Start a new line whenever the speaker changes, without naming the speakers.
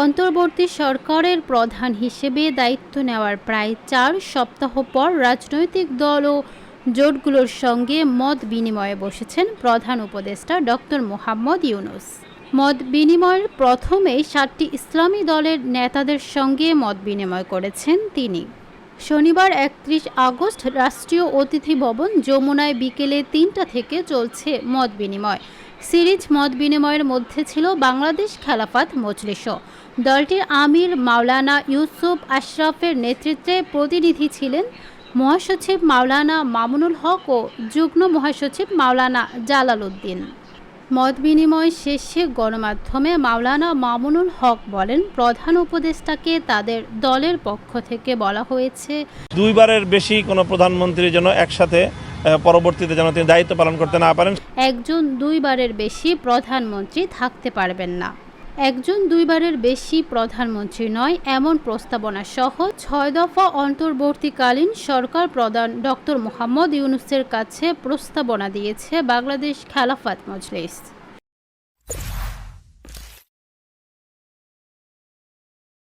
অন্তর্বর্তী সরকারের প্রধান হিসেবে দায়িত্ব নেওয়ার প্রায় চার সপ্তাহ পর রাজনৈতিক দল ও জোটগুলোর সঙ্গে মত বিনিময়ে বসেছেন প্রধান উপদেষ্টা ডক্টর মোহাম্মদ ইউনুস। মত বিনিময়ের প্রথমেই সাতটি ইসলামী দলের নেতাদের সঙ্গে মত বিনিময় করেছেন তিনি। শনিবার একত্রিশ আগস্ট রাষ্ট্রীয় অতিথি ভবন যমুনায় বিকেলে তিনটা থেকে চলছে মত বিনিময়। সিরিজ মত বিনিময়ের মধ্যে ছিল বাংলাদেশ খেলাফাত মজলিসও দলটির আমির মাওলানা ইউসুফ আশরাফের নেতৃত্বে প্রতিনিধি ছিলেন মহাসচিব মাওলানা মামুনুল হক ও যুগ্ম মহাসচিব মাওলানা জালাল উদ্দিন। মত বিনিময় শেষে গণমাধ্যমে মাওলানা মামুনুল হক বলেন, প্রধান উপদেষ্টাকে তাদের দলের পক্ষ থেকে বলা হয়েছে,
দুইবারের বেশি কোনো প্রধানমন্ত্রী যেন একসাথে পরবর্তীতে যেন তিনি দায়িত্ব পালন করতে না পারেন।
একজন দুইবারের বেশি প্রধানমন্ত্রী থাকতে পারবেন না। একজন দুইবারের বেশি প্রধানমন্ত্রী নয়, এমন প্রস্তাবনা সহ ছয় দফা অন্তর্বর্তীকালীন সরকার প্রধান ডক্টর মোহাম্মদ ইউনুসের কাছে প্রস্তাবনা দিয়েছে বাংলাদেশ খেলাফাত মজলিস।